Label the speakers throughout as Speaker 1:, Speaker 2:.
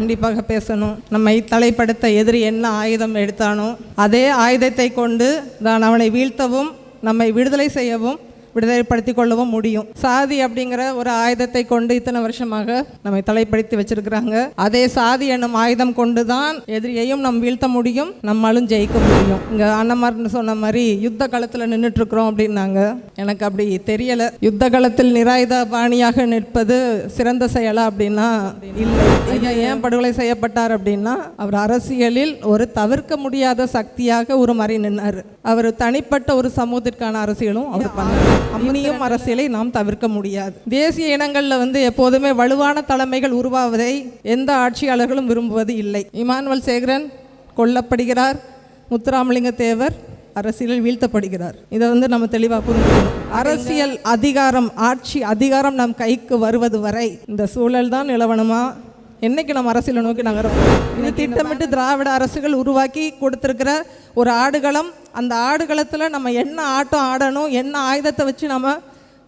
Speaker 1: கண்டிப்பாக பேசணும். நம்மை தலைப்படுத்த எதிரி என்ன ஆயுதம் எடுத்தானோ அதே ஆயுதத்தை கொண்டு தான் அவனை வீழ்த்தவும் நம்மை விடுதலை செய்யவும் விடுதலைப்படுத்திக் கொள்ளவும் முடியும். சாதி அப்படிங்கிற ஒரு ஆயுதத்தை கொண்டு இத்தனை வருஷமாக நம்மை தலைப்படுத்தி வச்சிருக்கிறாங்க. அதே சாதி என்னும் ஆயுதம் கொண்டு தான் எதிரியையும் நம் வீழ்த்த முடியும் நம்மாலும் ஜெயிக்க முடியும். இங்க அண்ணமார்னு சொன்ன மாதிரி யுத்த காலத்துல நின்றுட்டு இருக்கிறோம் அப்படின்னாங்க. எனக்கு அப்படி தெரியல. யுத்த காலத்தில் நிராயுத பாணியாக நிற்பது சிறந்த செயலா அப்படின்னா இல்லை. ஐயா ஏன் படுகொலை செய்யப்பட்டார் அப்படின்னா அவர் அரசியலில் ஒரு தவிர்க்க முடியாத சக்தியாக ஒரு மாதிரி நின்னார். அவர் தனிப்பட்ட ஒரு சமூகத்திற்கான அரசியலும் அவர் பண்ணார். அம்னியும் அரசியலை நாம் தவிர்க்க முடியாது. தேசிய இனங்கள்ல வந்து எப்போதுமே வலுவான தலைமைகள் உருவாவதை எந்த ஆட்சியாளர்களும் விரும்புவது இல்லை. இமானுவல் சேகரன் கொல்லப்படுகிறார். முத்துராமலிங்க தேவர் அரசியலில் வீழ்த்தப்படுகிறார். இதை வந்து நம்ம தெளிவாக புரிஞ்சுக்கணும். அரசியல் அதிகாரம் ஆட்சி அதிகாரம் நம் கைக்கு வருவது வரை இந்த சூழல் தான் நிலவணுமா என்னைக்கு நம்ம அரசியலை நோக்கி நகரும்? இது திட்டமிட்டு திராவிட அரசுகள் உருவாக்கி கொடுத்துருக்கிற ஒரு ஆடுகளம். அந்த ஆடுகளத்தில் நம்ம என்ன ஆட்டம் ஆடணும் என்ன ஆயுதத்தை வச்சு நம்ம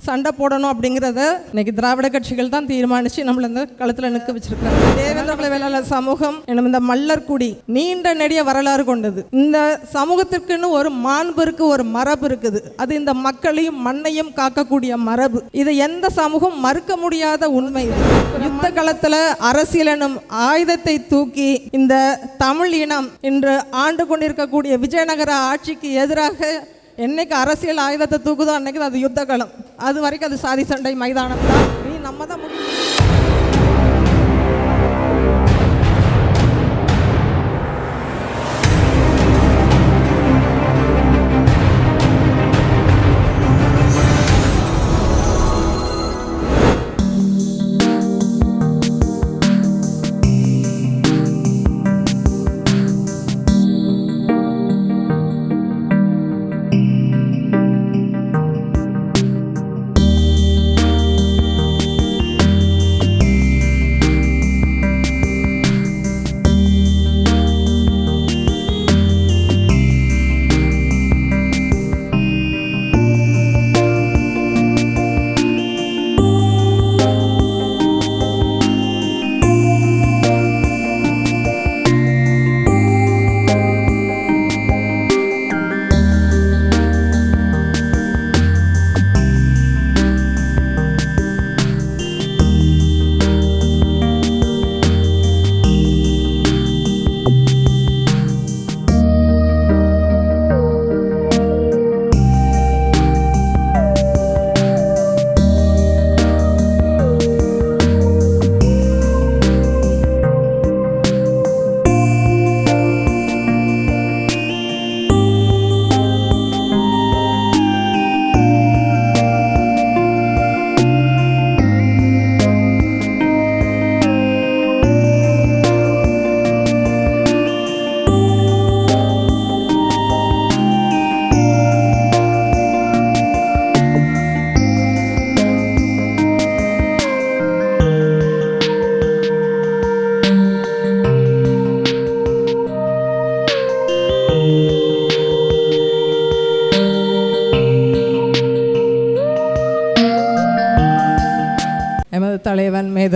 Speaker 1: சண்டை போடணும் அப்படிங்கிறத இன்னைக்கு திராவிட கட்சிகள் தான் தீர்மானித்து நம்மளை இந்த களத்தில் நிற்க வச்சிருக்காங்க. தேவேந்திர வேளாளர் சமூகம் எனும் இந்த மல்லர்குடி நீண்ட நெடிய வரலாறு கொண்டது. இந்த சமூகத்திற்குன்னு ஒரு மாண்பு இருக்கு ஒரு மரபு இருக்குது. அது இந்த மக்களையும் மண்ணையும் காக்கக்கூடிய மரபு. இது எந்த சமூகம் மறுக்க முடியாத உண்மை யுத்த களத்தில் அரசியல் எனும் ஆயுதத்தை தூக்கி இந்த தமிழ் இனம் இன்று ஆண்டு கொண்டிருக்கக்கூடிய விஜயநகர ஆட்சிக்கு எதிராக என்னைக்கு அரசியல் ஆயுதத்தை தூக்குதோ அன்னைக்கு அது யுத்த களம் அது வரைக்கும் அது சாதி சண்டை மைதானம் தான் நீ நம்ம தான் முடியும்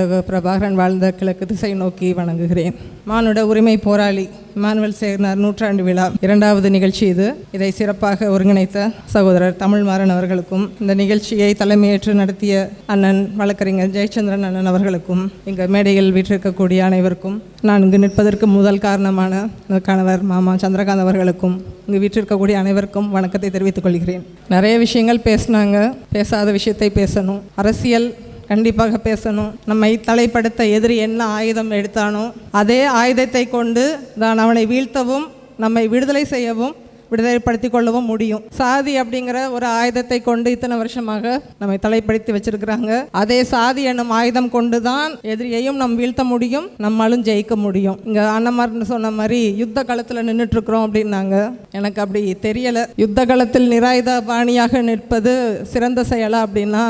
Speaker 1: பிரபாகரன் வாழ்ந்த கிழக்கு திசை நோக்கி வணங்குகிறேன். மானுட உரிமை போராளி இமானுவல் சேர்னார் நூற்றாண்டு விழா. இரண்டாவது நிகழ்ச்சி இது. இதை சிறப்பாக ஒருங்கிணைத்த சகோதரர் தமிழ்மாறன் அவர்களுக்கும் இந்த நிகழ்ச்சியை தலைமையேற்று நடத்திய அண்ணன் வழக்கறிஞர் ஜெயச்சந்திரன் அண்ணன் அவர்களுக்கும் இங்கு மேடையில் வீற்றிருக்கக்கூடிய அனைவருக்கும் நான் இங்கு நிற்பதற்கு முதல் காரணமான கணவர் மாமா சந்திரகாந்த் அவர்களுக்கும் இங்கு வீற்றிருக்கக்கூடிய அனைவருக்கும் வணக்கத்தை தெரிவித்துக் கொள்கிறேன். நிறைய விஷயங்கள் பேசினாங்க. பேசாத விஷயத்தை பேசணும். அரசியல் கண்டிப்பாக பேசணும். நம்மை தலைப்படுத்த எதிரி என்ன ஆயுதம் எடுத்தானோ அதே ஆயுதத்தை கொண்டு தான் அவனை வீழ்த்தவும் நம்மை விடுதலை செய்யவும் விடுதலைப்படுத்திக் கொள்ளவும் முடியும். சாதி அப்படிங்கிற ஒரு ஆயுதத்தை கொண்டு இத்தனை வருஷமாக நம்மை தலைப்படுத்தி வச்சிருக்கிறாங்க. அதே சாதி என்னும் ஆயுதம் கொண்டு தான் எதிரியையும் நம் வீழ்த்த முடியும் நம்மாலும் ஜெயிக்க முடியும். இங்க அண்ணமார்னு சொன்ன மாதிரி யுத்த காலத்துல நின்றுட்டு இருக்கிறோம் அப்படின்னாங்க. எனக்கு அப்படி தெரியல. யுத்த காலத்தில் நிராயுத பாணியாக நிற்பது சிறந்த செயலா அப்படின்னா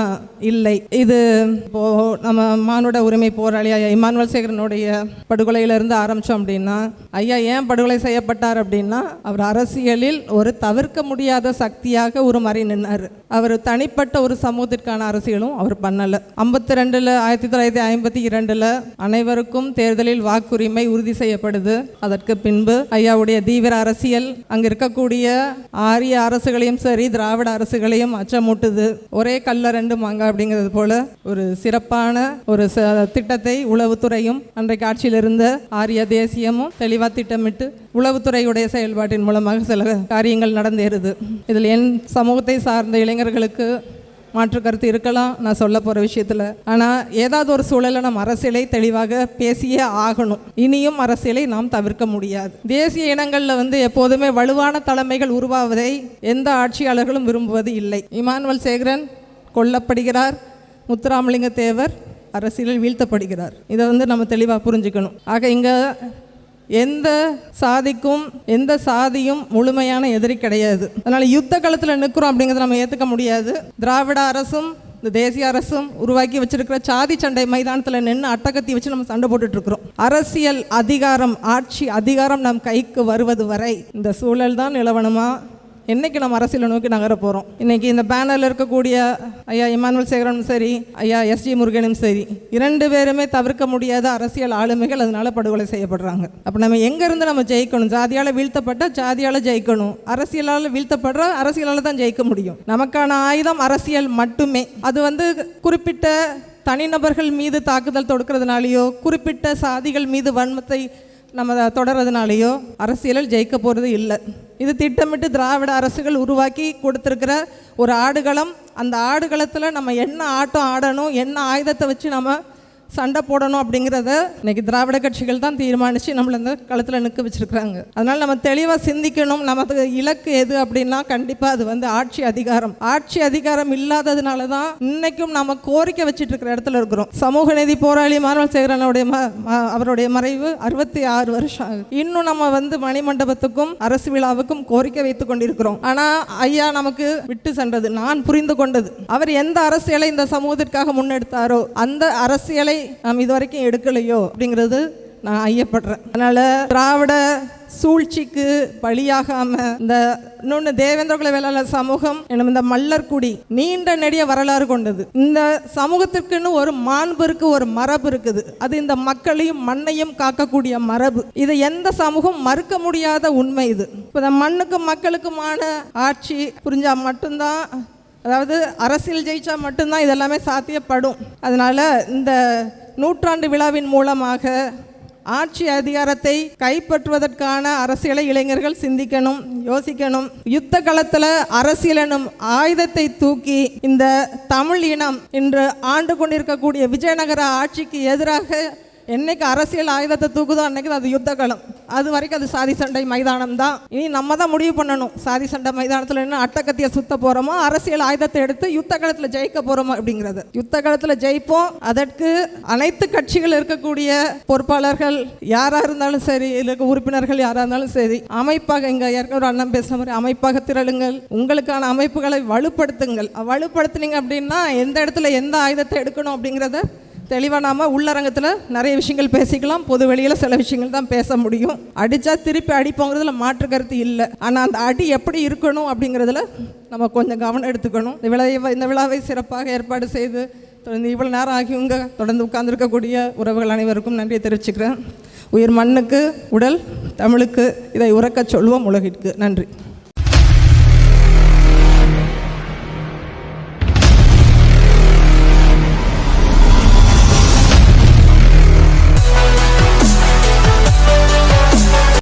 Speaker 1: இல்லை. இது இப்போ நம்ம மானுட உரிமை போராளி ஐயா இமானுவல் சேகரனுடைய படுகொலையிலிருந்து ஆரம்பித்தோம் அப்படின்னா ஐயா ஏன் படுகொலை செய்யப்பட்டார் அப்படின்னா அவர் அரசியலில் அரசியலில் ஒரு தவிர்க்க முடியாத சக்தியாக உருமாறி நின்னார் அவர் தனிப்பட்ட ஒரு சமூகத்திற்கான அரசியலும் அவர் பண்ணலை. ஐம்பத்தி ரெண்டில் ஆயிரத்தி தொள்ளாயிரத்தி ஐம்பத்தி இரண்டில் அனைவருக்கும் தேர்தலில் வாக்குரிமை உறுதி செய்யப்படுது. அதற்கு பின்பு ஐயாவுடைய தீவிர அரசியல் அங்கே இருக்கக்கூடிய ஆரிய அரசுகளையும் சரி திராவிட அரசுகளையும் அச்சமூட்டுது. ஒரே கல்ல ரெண்டு மாங்கா அப்படிங்கிறது போல ஒரு சிறப்பான ஒரு ச- திட்டத்தை உளவுத்துறையும் அன்றைக்கு ஆட்சியில் இருந்த ஆரிய தேசியமும் தெளிவாக திட்டமிட்டு உளவுத்துறையுடைய செயல்பாட்டின் மூலமாக சில காரியங்கள் நடந்தேறுது. இதில் என் சமூகத்தை சார்ந்த இளைஞர்களுக்கு மாற்று கருத்து இருக்கலாம் நான் சொல்ல போகிற விஷயத்தில். ஆனால் ஏதாவது ஒரு சூழலில் நம்ம அரசியலை தெளிவாக பேசியே ஆகணும். இனியும் அரசியலை நாம் தவிர்க்க முடியாது. தேசிய இனங்களில் வந்து எப்போதுமே வலுவான தலைமைகள் உருவாவதை எந்த ஆட்சியாளர்களும் விரும்புவது இல்லை. இமானுவல் சேகரன் கொல்லப்படுகிறார். முத்துராமலிங்க தேவர் அரசியலில் வீழ்த்தப்படுகிறார். இதை வந்து நம்ம தெளிவாக புரிஞ்சுக்கணும். ஆக இங்கே எந்த சாதிக்கும் எந்த சாதியும் முழுமையான எதிரி கிடையாது. அதனால் யுத்த காலத்தில் நிற்கிறோம் அப்படிங்கிறத நம்ம ஏற்றுக்க முடியாது. திராவிட அரசும் இந்த தேசிய அரசும் உருவாக்கி வச்சிருக்கிற சாதி சண்டை மைதானத்தில் நின்று அட்டகத்தி வச்சு நம்ம சண்டை போட்டுட்டு இருக்கிறோம். அரசியல் அதிகாரம் ஆட்சி அதிகாரம் நம் கைக்கு வருவது வரை இந்த சூழல் தான் நிலவணுமா என்னைக்கு நம்ம அரசியலை நோக்கி நகர போகிறோம் இன்னைக்கு இந்த பேனரில் இருக்கக்கூடிய ஐயா இமானுவல் சேகரனும் சரி ஐயா எஸ்ஜி முருகனும் சரி இரண்டு பேருமே தவிர்க்க முடியாத அரசியல் ஆளுமைகள் அதனால படுகொலை செய்யப்படுறாங்க. அப்போ நம்ம எங்கேருந்து நம்ம ஜெயிக்கணும்? ஜாதியால் வீழ்த்தப்பட்ட ஜாதியால் ஜெயிக்கணும். அரசியலால் வீழ்த்தப்படுற அரசியலால் தான் ஜெயிக்க முடியும். நமக்கான ஆயுதம் அரசியல் மட்டுமே. அது வந்து குறிப்பிட்ட தனிநபர்கள் மீது தாக்குதல் தொடுக்கிறதுனாலேயோ குறிப்பிட்ட சாதிகள் மீது வன்மத்தை நம்ம தொடர்றதுனாலையோ அரசியலில் ஜெயிக்க போகிறது இல்லை. இது திட்டமிட்டு திராவிட அரசுகள் உருவாக்கி கொடுத்துருக்கிற ஒரு ஆடுகளம். அந்த ஆடுகளத்தில் நம்ம என்ன ஆட்டம் ஆடணும் என்ன ஆயுதத்தை வச்சு நம்ம சண்டை போடணும் அப்படிங்கிறத இன்னைக்கு திராவிட கட்சிகள் தான் தீர்மானித்து நம்மளை இந்த களத்தில் நிற்க வச்சுருக்குறாங்க. அதனால் நம்ம தெளிவாக சிந்திக்கணும். நமக்கு இலக்கு எது அப்படின்னா கண்டிப்பாக அது வந்து ஆட்சி அதிகாரம். ஆட்சி அதிகாரம் இல்லாததுனால தான் இன்னைக்கும் நம்ம கோரிக்கை வச்சுட்டு இருக்கிற இடத்துல இருக்கிறோம். சமூக நீதி போராளி மாணவன் சேகரனுடைய ம ம- அவருடைய மறைவு அறுபத்தி ஆறு வருஷம் ஆகுது. இன்னும் நம்ம வந்து மணிமண்டபத்துக்கும் அரசு விழாவுக்கும் கோரிக்கை வைத்து கொண்டிருக்கிறோம். ஆனால் ஐயா நமக்கு விட்டு சென்றது நான் புரிந்து கொண்டது. அவர் எந்த அரசியலை இந்த சமூகத்திற்காக முன்னெடுத்தாரோ அந்த அரசியலை நாம் இதுவரைக்கும் எடுக்கலையோ அப்படிங்கிறது நான் ஐயப்படுறேன். அதனால திராவிட சூழ்ச்சிக்கு பலியாகாம இந்த இன்னொன்று தேவேந்திரகுல வேளாளர் சமூகம் எனும் இந்த மல்லர்குடி நீண்ட நெடிய வரலாறு கொண்டது. இந்த சமூகத்திற்குன்னு ஒரு மாண்பு இருக்கு ஒரு மரபு இருக்குது. அது இந்த மக்களையும் மண்ணையும் காக்கக்கூடிய மரபு. இது எந்த சமூகம் மறுக்க முடியாத உண்மை இது. இப்போ இந்த மண்ணுக்கும் மக்களுக்குமான ஆட்சி புரிஞ்சா மட்டும்தான் அதாவது அரசியல் ஜெயிச்சா மட்டும்தான் இதெல்லாமே சாத்தியப்படும். அதனால் இந்த நூற்றாண்டு விழாவின் மூலமாக ஆட்சி அதிகாரத்தை கைப்பற்றுவதற்கான அரசியலை இளைஞர்கள் சிந்திக்கணும் யோசிக்கணும். யுத்த களத்தில் அரசியல் எனும் ஆயுதத்தை தூக்கி இந்த தமிழ் இனம் இன்று ஆண்டு கொண்டிருக்கக்கூடிய விஜயநகர ஆட்சிக்கு எதிராக என்னைக்கு அரசியல் ஆயுதத்தை தூக்குதோ அன்னைக்கு அது யுத்த களம் அது வரைக்கும் அது சாதி சண்டை மைதானம் தான் இனி நம்ம தான் முடிவு பண்ணணும். சாதி சண்டை மைதானத்தில் என்ன அட்டக்கத்தியை சுத்த போகிறோமோ அரசியல் ஆயுதத்தை எடுத்து யுத்த காலத்தில் ஜெயிக்க போகிறோமோ அப்படிங்கிறது. யுத்த காலத்தில் ஜெயிப்போம். அதற்கு அனைத்து கட்சிகள் இருக்கக்கூடிய பொறுப்பாளர்கள் யாராக இருந்தாலும் சரி இருக்க உறுப்பினர்கள் யாராக இருந்தாலும் சரி அமைப்பாக இங்கே ஏற்கனவே ஒரு அண்ணன் பேசுகிற மாதிரி அமைப்பாக திரளுங்கள். உங்களுக்கான அமைப்புகளை வலுப்படுத்துங்கள். வலுப்படுத்துனீங்க அப்படின்னா எந்த இடத்துல எந்த ஆயுதத்தை எடுக்கணும் அப்படிங்கிறத தெளிவாக நாம் உள்ளரங்கத்தில் நிறைய விஷயங்கள் பேசிக்கலாம். பொது வெளியில் சில விஷயங்கள் தான் பேச முடியும். அடித்தா திருப்பி அடிப்போங்கிறதுல மாற்று கருத்து இல்லை. ஆனால் அந்த அடி எப்படி இருக்கணும் அப்படிங்கிறதுல நம்ம கொஞ்சம் கவனம் எடுத்துக்கணும். இந்த விழா இந்த விழாவை சிறப்பாக ஏற்பாடு செய்து தொடர்ந்து இவ்வளோ நேரம் ஆகியவங்க தொடர்ந்து உட்கார்ந்துருக்கக்கூடிய உறவுகள் அனைவருக்கும் நன்றியை தெரிவிச்சுக்கிறேன். உயிர் மண்ணுக்கு உடல் தமிழுக்கு இதை உறக்கச் சொல்வோம் உலகிற்கு. நன்றி.